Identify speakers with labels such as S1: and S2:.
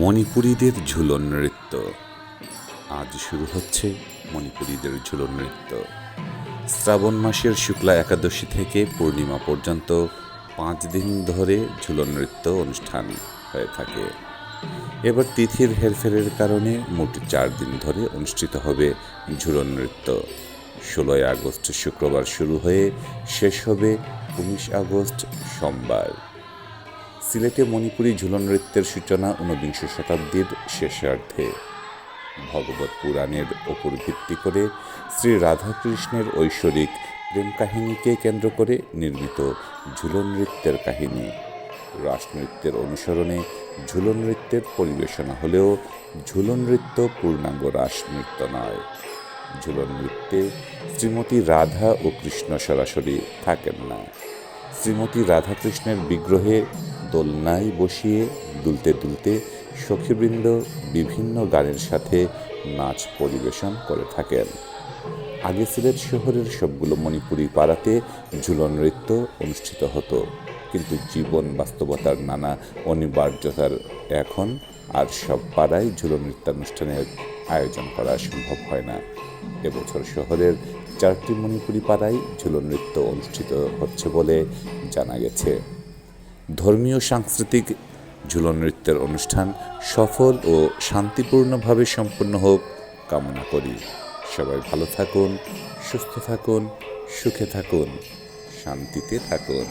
S1: মণিপুরীদের ঝুলন নৃত্য। আজ শুরু হচ্ছে মণিপুরীদের ঝুলন নৃত্য। শ্রাবণ মাসের শুক্লা একাদশী থেকে পূর্ণিমা পর্যন্ত পাঁচ দিন ধরে ঝুলন নৃত্য অনুষ্ঠান হয়ে থাকে। এবার তিথির হেরফেরের কারণে মোট চার দিন ধরে অনুষ্ঠিত হবে ঝুলন নৃত্য। ষোলোই আগস্ট শুক্রবার শুরু হয়ে শেষ হবে উনিশ আগস্ট সোমবার। সিলেটে মণিপুরী ঝুলন নৃত্যের সূচনা ঊনবিংশ শতাব্দীর শেষার্ধে। ভগবত পুরাণের ওপর ভিত্তি করে শ্রী রাধাকৃষ্ণের ঐশ্বরিক প্রেম কাহিনীকে কেন্দ্র করে নির্মিত ঝুলন নৃত্যের কাহিনী। রাসনৃত্যের অনুসরণে ঝুলন নৃত্যের পরিবেশনা হলেও ঝুলন নৃত্য পূর্ণাঙ্গ রাস নৃত্য নয়। ঝুলন নৃত্যে শ্রীমতী রাধা ও কৃষ্ণ সরাসরি থাকেন না। শ্রীমতী রাধাকৃষ্ণের বিগ্রহে দোলনায় বসিয়ে দুলতে দুলতে সখীবৃন্দ বিভিন্ন গানের সাথে নাচ পরিবেশন করে থাকেন। আগে সিলেট শহরের সবগুলো মণিপুরি পাড়াতে ঝুলন নৃত্য অনুষ্ঠিত হতো, কিন্তু জীবন বাস্তবতার নানা অনিবার্যতার এখন আর সব পাড়ায় ঝুলন নৃত্যানুষ্ঠানের আয়োজন করা সম্ভব হয় না। এবছর শহরের চারটি মণিপুরি পাড়ায় ঝুলন নৃত্য অনুষ্ঠিত হচ্ছে বলে জানা গেছে। ধর্মীয় সাংস্কৃতিক ঝুলন নৃত্যের অনুষ্ঠান সফল ও শান্তিপূর্ণভাবে সম্পন্ন হোক কামনা করি। সবাই ভালো থাকুন, সুস্থ থাকুন, সুখে থাকুন, শান্তিতে থাকুন।